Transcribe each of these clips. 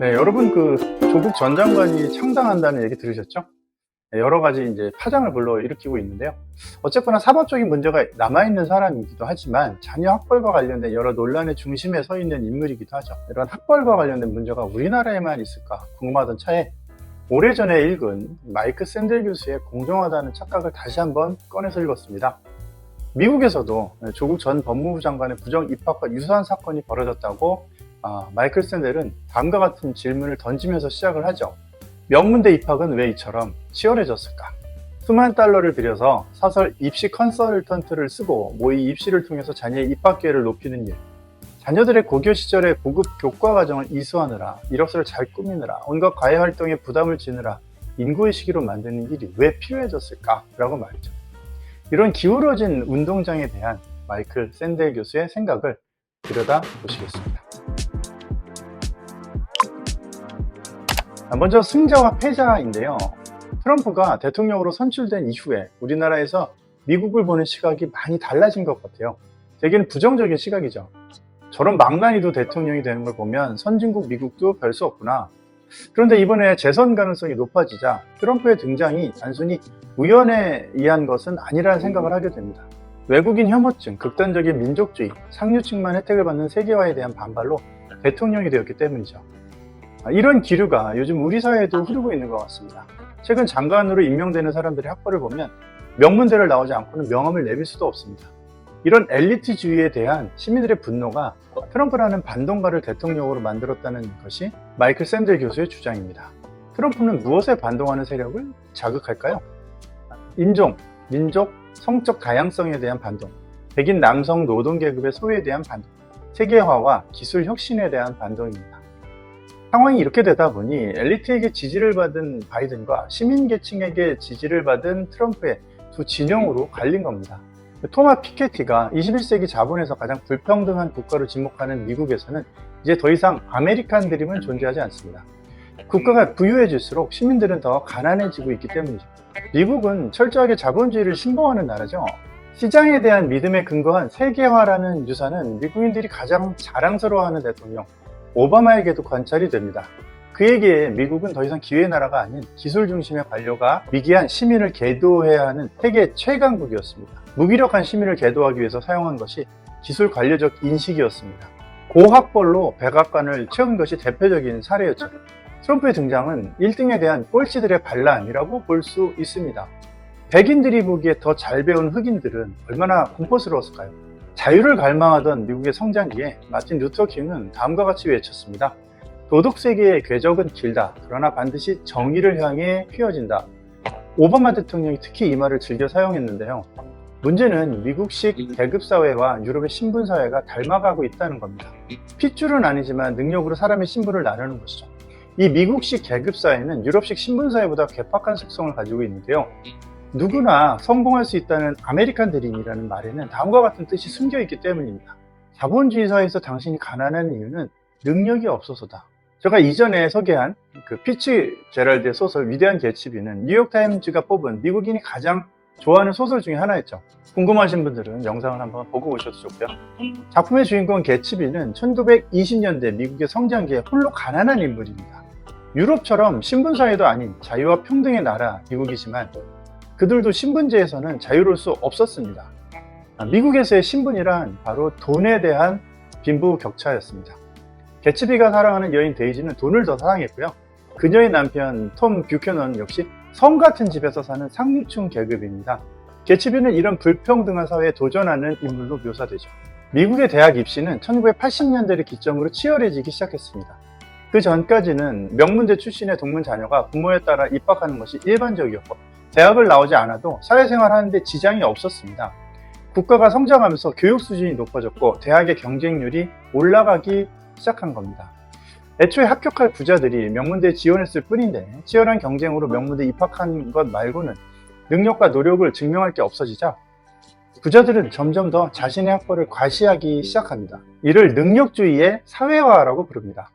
네, 여러분 그 조국 전 장관이 창당한다는 얘기 들으셨죠? 네, 여러 가지 이제 파장을 불러 일으키고 있는데요. 어쨌거나 사법적인 문제가 남아있는 사람이기도 하지만 자녀 학벌과 관련된 여러 논란의 중심에 서 있는 인물이기도 하죠. 이런 학벌과 관련된 문제가 우리나라에만 있을까 궁금하던 차에 오래전에 읽은 마이크 샌델 교수의 공정하다는 착각을 다시 한번 꺼내서 읽었습니다. 미국에서도 조국 전 법무부 장관의 부정 입학과 유사한 사건이 벌어졌다고 아, 마이클 샌델은 다음과 같은 질문을 던지면서 시작을 하죠. 명문대 입학은 왜 이처럼 치열해졌을까? 수만 달러를 들여서 사설 입시 컨설턴트를 쓰고 모의 입시를 통해서 자녀의 입학 기회를 높이는 일. 자녀들의 고교 시절의 고급 교과 과정을 이수하느라, 이력서를 잘 꾸미느라, 온갖 과외 활동에 부담을 지느라 인고의 시기로 만드는 일이 왜 필요해졌을까? 라고 말이죠. 이런 기울어진 운동장에 대한 마이클 샌델 교수의 생각을 들여다 보시겠습니다. 먼저 승자와 패자인데요. 트럼프가 대통령으로 선출된 이후에 우리나라에서 미국을 보는 시각이 많이 달라진 것 같아요. 대개는 부정적인 시각이죠. 저런 망나니도 대통령이 되는 걸 보면 선진국 미국도 별 수 없구나. 그런데 이번에 재선 가능성이 높아지자 트럼프의 등장이 단순히 우연에 의한 것은 아니라는 생각을 하게 됩니다. 외국인 혐오증, 극단적인 민족주의, 상류층만 혜택을 받는 세계화에 대한 반발로 대통령이 되었기 때문이죠. 이런 기류가 요즘 우리 사회에도 흐르고 있는 것 같습니다. 최근 장관으로 임명되는 사람들의 학벌을 보면 명문대를 나오지 않고는 명함을 내밀 수도 없습니다. 이런 엘리트주의에 대한 시민들의 분노가 트럼프라는 반동가를 대통령으로 만들었다는 것이 마이클 샌들 교수의 주장입니다. 트럼프는 무엇에 반동하는 세력을 자극할까요? 인종, 민족, 성적 다양성에 대한 반동, 백인 남성 노동계급의 소외에 대한 반동, 세계화와 기술 혁신에 대한 반동입니다. 상황이 이렇게 되다 보니 엘리트에게 지지를 받은 바이든과 시민계층에게 지지를 받은 트럼프의 두 진영으로 갈린 겁니다. 토마 피케티가 21세기 자본에서 가장 불평등한 국가로 지목하는 미국에서는 이제 더 이상 아메리칸 드림은 존재하지 않습니다. 국가가 부유해질수록 시민들은 더 가난해지고 있기 때문이죠. 미국은 철저하게 자본주의를 신봉하는 나라죠. 시장에 대한 믿음에 근거한 세계화라는 유산은 미국인들이 가장 자랑스러워하는 대통령 오바마에게도 관찰이 됩니다. 그에게 미국은 더 이상 기회의 나라가 아닌 기술 중심의 관료가 위기한 시민을 계도해야 하는 세계 최강국이었습니다. 무기력한 시민을 계도하기 위해서 사용한 것이 기술 관료적 인식이었습니다. 고학벌로 백악관을 채운 것이 대표적인 사례였죠. 트럼프의 등장은 1등에 대한 꼴찌들의 반란이라고 볼 수 있습니다. 백인들이 보기에 더 잘 배운 흑인들은 얼마나 공포스러웠을까요? 자유를 갈망하던 미국의 성장기에 마틴 루터 킹은 다음과 같이 외쳤습니다. 도덕 세계의 궤적은 길다. 그러나 반드시 정의를 향해 휘어진다. 오바마 대통령이 특히 이 말을 즐겨 사용했는데요. 문제는 미국식 계급 사회와 유럽의 신분 사회가 닮아가고 있다는 겁니다. 핏줄은 아니지만 능력으로 사람의 신분을 나누는 것이죠. 이 미국식 계급 사회는 유럽식 신분 사회보다 괴팍한 속성을 가지고 있는데요. 누구나 성공할 수 있다는 아메리칸 드림이라는 말에는 다음과 같은 뜻이 숨겨 있기 때문입니다. 자본주의 사회에서 당신이 가난한 이유는 능력이 없어서다. 제가 이전에 소개한 그 피치 제랄드의 소설 위대한 개츠비는 뉴욕타임즈가 뽑은 미국인이 가장 좋아하는 소설 중에 하나였죠. 궁금하신 분들은 영상을 한번 보고 오셔도 좋고요. 작품의 주인공 개츠비는 1920년대 미국의 성장기에 홀로 가난한 인물입니다. 유럽처럼 신분사회도 아닌 자유와 평등의 나라 미국이지만 그들도 신분제에서는 자유로울 수 없었습니다. 미국에서의 신분이란 바로 돈에 대한 빈부 격차였습니다. 개츠비가 사랑하는 여인 데이지는 돈을 더 사랑했고요. 그녀의 남편 톰 뷰캐넌 역시 성 같은 집에서 사는 상류층 계급입니다. 개츠비는 이런 불평등한 사회에 도전하는 인물로 묘사되죠. 미국의 대학 입시는 1980년대를 기점으로 치열해지기 시작했습니다. 그 전까지는 명문대 출신의 동문 자녀가 부모에 따라 입학하는 것이 일반적이었고 대학을 나오지 않아도 사회생활 하는데 지장이 없었습니다. 국가가 성장하면서 교육 수준이 높아졌고 대학의 경쟁률이 올라가기 시작한 겁니다. 애초에 합격할 부자들이 명문대에 지원했을 뿐인데 치열한 경쟁으로 명문대 입학한 것 말고는 능력과 노력을 증명할 게 없어지자 부자들은 점점 더 자신의 학벌을 과시하기 시작합니다. 이를 능력주의의 사회화라고 부릅니다.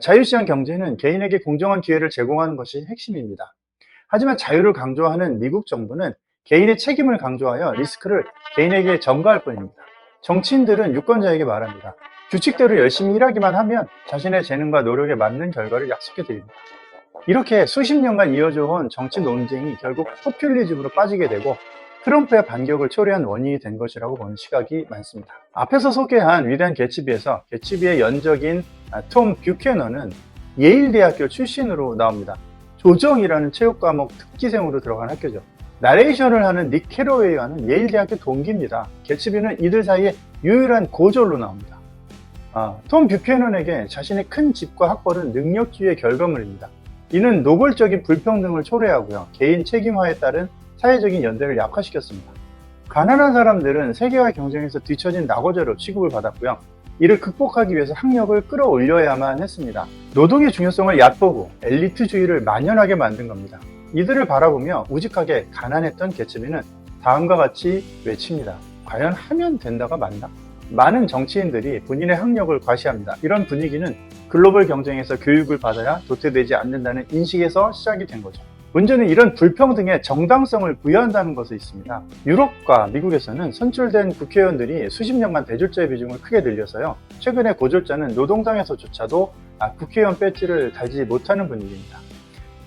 자유시장 경제는 개인에게 공정한 기회를 제공하는 것이 핵심입니다. 하지만 자유를 강조하는 미국 정부는 개인의 책임을 강조하여 리스크를 개인에게 전가할 뿐입니다. 정치인들은 유권자에게 말합니다. 규칙대로 열심히 일하기만 하면 자신의 재능과 노력에 맞는 결과를 약속해 드립니다. 이렇게 수십 년간 이어져 온 정치 논쟁이 결국 포퓰리즘으로 빠지게 되고 트럼프의 반격을 초래한 원인이 된 것이라고 보는 시각이 많습니다. 앞에서 소개한 위대한 개츠비에서 개츠비의 연적인 아, 톰 뷰캐너는 예일대학교 출신으로 나옵니다. 조정이라는 체육 과목 특기생으로 들어간 학교죠. 나레이션을 하는 닉 캐로웨이와는 예일대학교 동기입니다. 개츠비는 이들 사이에 유일한 고졸로 나옵니다. 아, 톰 뷰캐넌에게 자신의 큰 집과 학벌은 능력주의의 결과물입니다. 이는 노골적인 불평등을 초래하고요. 개인 책임화에 따른 사회적인 연대를 약화시켰습니다. 가난한 사람들은 세계화 경쟁에서 뒤처진 낙오자로 취급을 받았고요. 이를 극복하기 위해서 학력을 끌어올려야만 했습니다. 노동의 중요성을 얕보고 엘리트주의를 만연하게 만든 겁니다. 이들을 바라보며 우직하게 가난했던 개츠비는 다음과 같이 외칩니다. 과연 하면 된다가 맞나? 많은 정치인들이 본인의 학력을 과시합니다. 이런 분위기는 글로벌 경쟁에서 교육을 받아야 도태되지 않는다는 인식에서 시작이 된 거죠. 문제는 이런 불평등에 정당성을 부여한다는 것에 있습니다. 유럽과 미국에서는 선출된 국회의원들이 수십 년간 대졸자의 비중을 크게 늘려서요. 최근에 고졸자는 노동당에서조차도 아, 국회의원 배지를 달지 못하는 분위기입니다.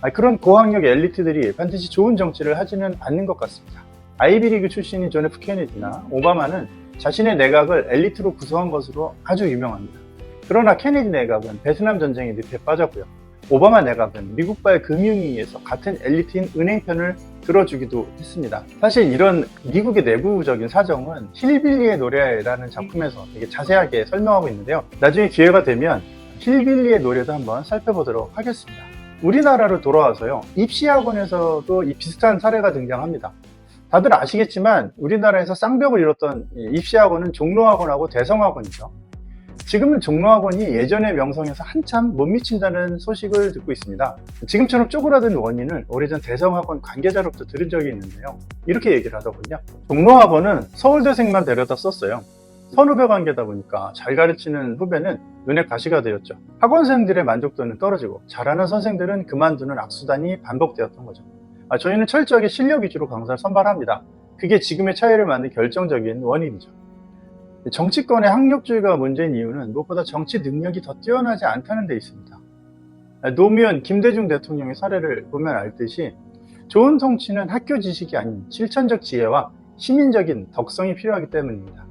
아, 그런 고학력 엘리트들이 반드시 좋은 정치를 하지는 않는 것 같습니다. 아이비리그 출신인 존 F 케네디나 오바마는 자신의 내각을 엘리트로 구성한 것으로 아주 유명합니다. 그러나 케네디 내각은 베트남 전쟁의 늪에 빠졌고요. 오바마 내각은 미국과의 금융위에서 같은 엘리트인 은행 편을 들어주기도 했습니다. 사실 이런 미국의 내부적인 사정은 힐빌리의 노래라는 작품에서 되게 자세하게 설명하고 있는데요. 나중에 기회가 되면 힐빌리의 노래도 한번 살펴보도록 하겠습니다. 우리나라로 돌아와서요. 입시학원에서도 이 비슷한 사례가 등장합니다. 다들 아시겠지만 우리나라에서 쌍벽을 이뤘던 이 입시학원은 종로학원하고 대성학원이죠. 지금은 종로학원이 예전의 명성에서 한참 못 미친다는 소식을 듣고 있습니다. 지금처럼 쪼그라든 원인을 오래전 대성학원 관계자로부터 들은 적이 있는데요. 이렇게 얘기를 하더군요. 종로학원은 서울대생만 데려다 썼어요. 선후배 관계다 보니까 잘 가르치는 후배는 눈에 가시가 되었죠. 학원생들의 만족도는 떨어지고 잘하는 선생들은 그만두는 악수단이 반복되었던 거죠. 아, 저희는 철저하게 실력 위주로 강사를 선발합니다. 그게 지금의 차이를 만든 결정적인 원인이죠. 정치권의 학력주의가 문제인 이유는 무엇보다 정치 능력이 더 뛰어나지 않다는 데 있습니다. 노무현, 김대중 대통령의 사례를 보면 알듯이 좋은 정치는 학교 지식이 아닌 실천적 지혜와 시민적인 덕성이 필요하기 때문입니다.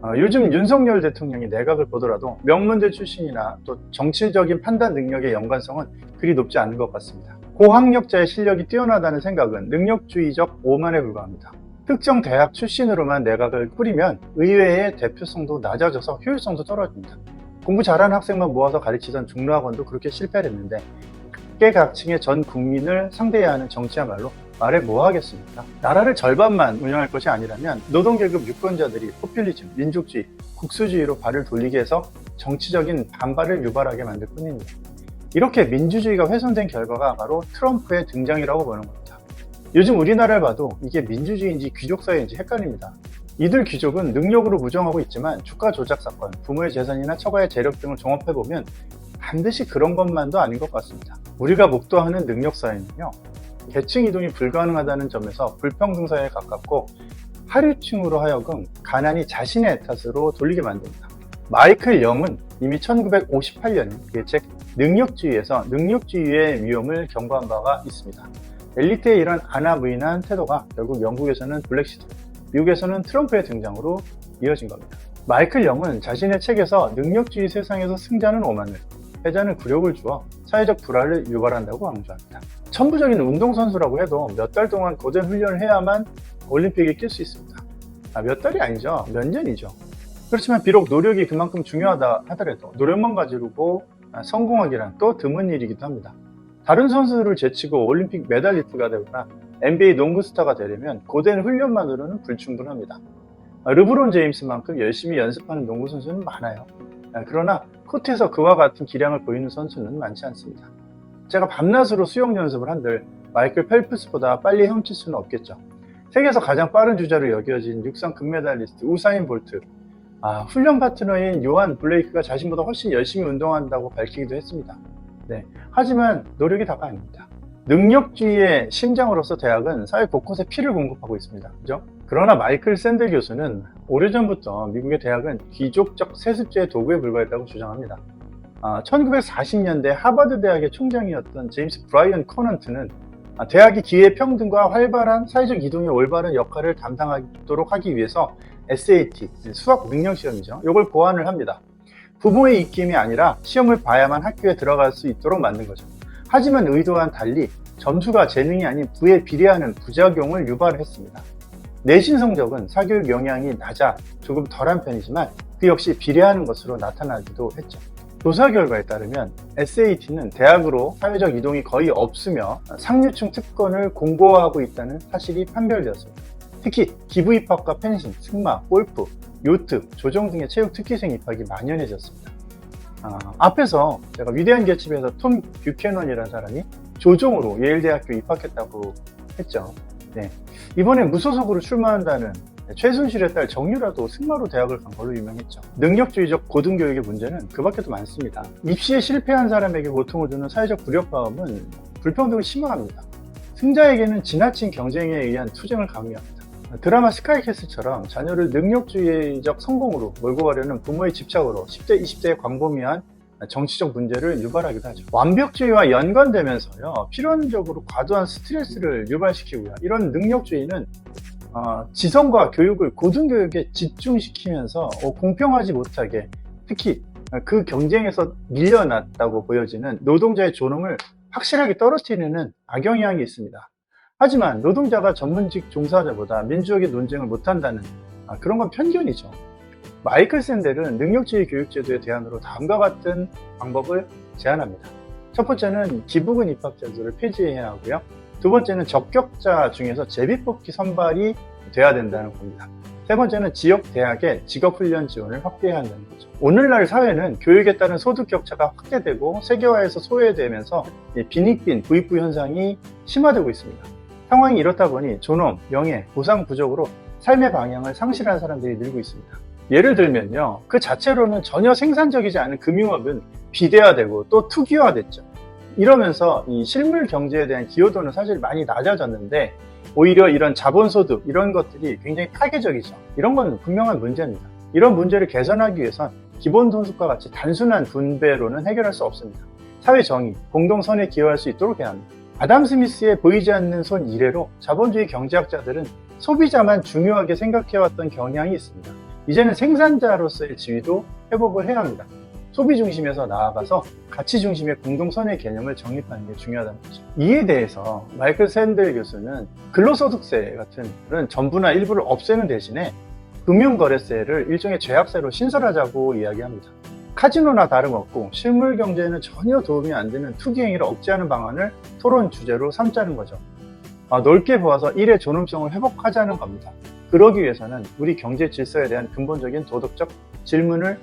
어, 요즘 윤석열 대통령이 내각을 보더라도 명문대 출신이나 또 정치적인 판단 능력의 연관성은 그리 높지 않은 것 같습니다. 고학력자의 실력이 뛰어나다는 생각은 능력주의적 오만에 불과합니다. 특정 대학 출신으로만 내각을 꾸리면 의회의 대표성도 낮아져서 효율성도 떨어집니다. 공부 잘하는 학생만 모아서 가르치던 중로학원도 그렇게 실패를 했는데 각계각층의 전 국민을 상대해야 하는 정치야말로 말해 뭐 하겠습니까? 나라를 절반만 운영할 것이 아니라면 노동계급 유권자들이 포퓰리즘, 민족주의, 국수주의로 발을 돌리게 해서 정치적인 반발을 유발하게 만들 뿐입니다. 이렇게 민주주의가 훼손된 결과가 바로 트럼프의 등장이라고 보는 겁니다. 요즘 우리나라를 봐도 이게 민주주의인지 귀족사회인지 헷갈립니다. 이들 귀족은 능력으로 부정하고 있지만 주가 조작 사건, 부모의 재산이나 처가의 재력 등을 종합해보면 반드시 그런 것만도 아닌 것 같습니다. 우리가 목도하는 능력사회는요, 계층 이동이 불가능하다는 점에서 불평등 사회에 가깝고 하류층으로 하여금 가난이 자신의 탓으로 돌리게 만듭니다. 마이클 영은 이미 1958년 그의 책 능력주의에서 능력주의의 위험을 경고한 바가 있습니다. 엘리트의 이런 아나무인한 태도가 결국 영국에서는 블랙시드, 미국에서는 트럼프의 등장으로 이어진 겁니다. 마이클 영은 자신의 책에서 능력주의 세상에서 승자는 오만을, 패자는 굴욕을 주어 사회적 불화를 유발한다고 강조합니다. 천부적인 운동선수라고 해도 몇 달 동안 고된 훈련을 해야만 올림픽에 낄 수 있습니다. 아, 몇 달이 아니죠. 몇 년이죠. 그렇지만 비록 노력이 그만큼 중요하다 하더라도 노력만 가지고 성공하기란 또 드문 일이기도 합니다. 다른 선수들을 제치고 올림픽 메달리스트가 되거나 NBA 농구 스타가 되려면 고된 훈련만으로는 불충분합니다. 르브론 제임스만큼 열심히 연습하는 농구 선수는 많아요. 그러나 코트에서 그와 같은 기량을 보이는 선수는 많지 않습니다. 제가 밤낮으로 수영 연습을 한들 마이클 펠프스보다 빨리 훔칠 수는 없겠죠. 세계에서 가장 빠른 주자로 여겨진 육상 금메달리스트 우사인 볼트, 아, 훈련 파트너인 요한 블레이크가 자신보다 훨씬 열심히 운동한다고 밝히기도 했습니다. 네. 하지만 노력이 다가 아닙니다. 능력주의의 심장으로서 대학은 사회 곳곳에 피를 공급하고 있습니다. 그죠? 그러나 마이클 샌델 교수는 오래전부터 미국의 대학은 귀족적 세습제의 도구에 불과했다고 주장합니다. 1940년대 하버드 대학의 총장이었던 제임스 브라이언 코넌트는 아, 대학이 기회 평등과 활발한 사회적 이동의 올바른 역할을 담당하도록 하기 위해서 SAT, 수학 능력 시험이죠. 이걸 보완을 합니다. 부모의 입김이 아니라 시험을 봐야만 학교에 들어갈 수 있도록 만든 거죠. 하지만 의도와는 달리 점수가 재능이 아닌 부에 비례하는 부작용을 유발했습니다. 내신 성적은 사교육 영향이 낮아 조금 덜한 편이지만 그 역시 비례하는 것으로 나타나기도 했죠. 조사 결과에 따르면 SAT는 대학으로 사회적 이동이 거의 없으며 상류층 특권을 공고화하고 있다는 사실이 판별되었습니다. 특히 기부 입학과 펜신, 승마, 골프, 요트, 조정 등의 체육 특기생 입학이 만연해졌습니다. 아, 앞에서 제가 위대한 개츠비에서 톰 뷰캐넌이라는 사람이 조종으로 예일대학교 입학했다고 했죠. 네. 이번에 무소속으로 출마한다는 최순실의 딸 정유라도 승마로 대학을 간 걸로 유명했죠. 능력주의적 고등교육의 문제는 그 밖에도 많습니다. 입시에 실패한 사람에게 고통을 주는 사회적 불협화음은 불평등을 심화합니다. 승자에게는 지나친 경쟁에 의한 투쟁을 강요합니다. 드라마 스카이캐슬처럼 자녀를 능력주의적 성공으로 몰고 가려는 부모의 집착으로 10대, 20대의 광범위한 정치적 문제를 유발하기도 하죠. 완벽주의와 연관되면서요, 필연적으로 과도한 스트레스를 유발시키고요. 이런 능력주의는 어, 지성과 교육을 고등교육에 집중시키면서 어, 공평하지 못하게 특히 그 경쟁에서 밀려났다고 보여지는 노동자의 존엄을 확실하게 떨어뜨리는 악영향이 있습니다. 하지만 노동자가 전문직 종사자보다 민주적인 논쟁을 못한다는 아, 그런 건 편견이죠. 마이클 샌델은 능력주의 교육제도의 대안으로 다음과 같은 방법을 제안합니다. 첫 번째는 기부금 입학 제도를 폐지해야 하고요. 두 번째는 적격자 중에서 제비뽑기 선발이 돼야 된다는 겁니다. 세 번째는 지역 대학의 직업훈련 지원을 확대해야 한다는 거죠. 오늘날 사회는 교육에 따른 소득 격차가 확대되고 세계화에서 소외되면서 빈익빈 부익부 현상이 심화되고 있습니다. 상황이 이렇다 보니 존엄, 명예, 보상 부족으로 삶의 방향을 상실한 사람들이 늘고 있습니다. 예를 들면요. 그 자체로는 전혀 생산적이지 않은 금융업은 비대화되고 또 투기화됐죠. 이러면서 이 실물 경제에 대한 기여도는 사실 많이 낮아졌는데 오히려 이런 자본소득 이런 것들이 굉장히 파괴적이죠. 이런 건 분명한 문제입니다. 이런 문제를 개선하기 위해선 기본소득과 같이 단순한 분배로는 해결할 수 없습니다. 사회 정의, 공동선에 기여할 수 있도록 해야 합니다. 아담 스미스의 보이지 않는 손 이래로 자본주의 경제학자들은 소비자만 중요하게 생각해왔던 경향이 있습니다. 이제는 생산자로서의 지위도 회복을 해야 합니다. 소비 중심에서 나아가서 가치 중심의 공동선의 개념을 정립하는 게 중요하다는 거죠. 이에 대해서 마이클 샌델 교수는 근로소득세 같은 그런 전부나 일부를 없애는 대신에 금융거래세를 일종의 죄악세로 신설하자고 이야기합니다. 카지노나 다름없고 실물 경제에는 전혀 도움이 안 되는 투기 행위를 억제하는 방안을 토론 주제로 삼자는 거죠. 아, 넓게 보아서 일의 존엄성을 회복하자는 겁니다. 그러기 위해서는 우리 경제 질서에 대한 근본적인 도덕적 질문을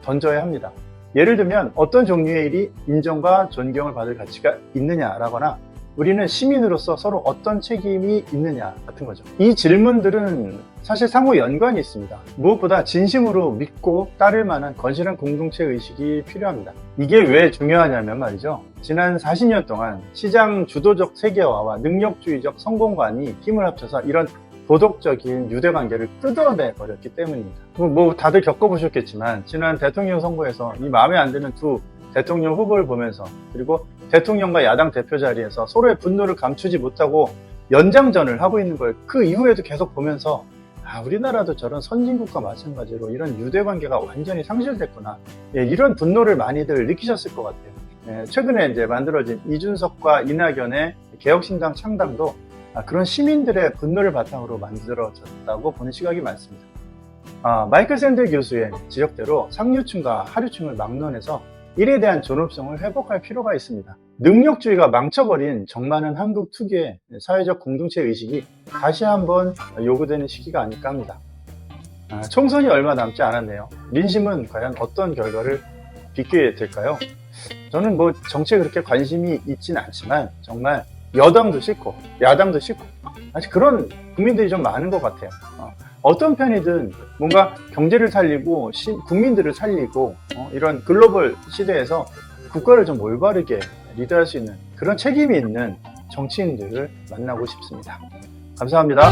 던져야 합니다. 예를 들면 어떤 종류의 일이 인정과 존경을 받을 가치가 있느냐라거나 우리는 시민으로서 서로 어떤 책임이 있느냐 같은 거죠. 이 질문들은 사실 상호 연관이 있습니다. 무엇보다 진심으로 믿고 따를 만한 건실한 공동체 의식이 필요합니다. 이게 왜 중요하냐면 말이죠. 지난 40년 동안 시장 주도적 세계화와 능력주의적 성공관이 힘을 합쳐서 이런 도덕적인 유대 관계를 뜯어내 버렸기 때문입니다. 뭐 다들 겪어보셨겠지만 지난 대통령 선거에서 이 마음에 안 드는 두 대통령 후보를 보면서 그리고 대통령과 야당 대표 자리에서 서로의 분노를 감추지 못하고 연장전을 하고 있는 걸 그 이후에도 계속 보면서 아, 우리나라도 저런 선진국과 마찬가지로 이런 유대 관계가 완전히 상실됐구나. 예, 이런 분노를 많이들 느끼셨을 것 같아요. 예, 최근에 이제 만들어진 이준석과 이낙연의 개혁신당 창당도 아, 그런 시민들의 분노를 바탕으로 만들어졌다고 보는 시각이 많습니다. 아, 마이클 샌들 교수의 지적대로 상류층과 하류층을 막론해서 일에 대한 존엄성을 회복할 필요가 있습니다. 능력주의가 망쳐버린 정많은 한국 특유의 사회적 공동체 의식이 다시 한번 요구되는 시기가 아닐까 합니다. 아, 총선이 얼마 남지 않았네요. 민심은 과연 어떤 결과를 빚게 될까요? 저는 뭐 정치에 그렇게 관심이 있진 않지만 정말 여당도 싫고 야당도 싫고 아직 그런 국민들이 좀 많은 것 같아요. 어, 떤 편이든 뭔가 경제를 살리고 시, 국민들을 살리고 어, 이런 글로벌 시대에서 국가를 좀 올바르게 리드할 수 있는 그런 책임이 있는 정치인들을 만나고 싶습니다. 감사합니다.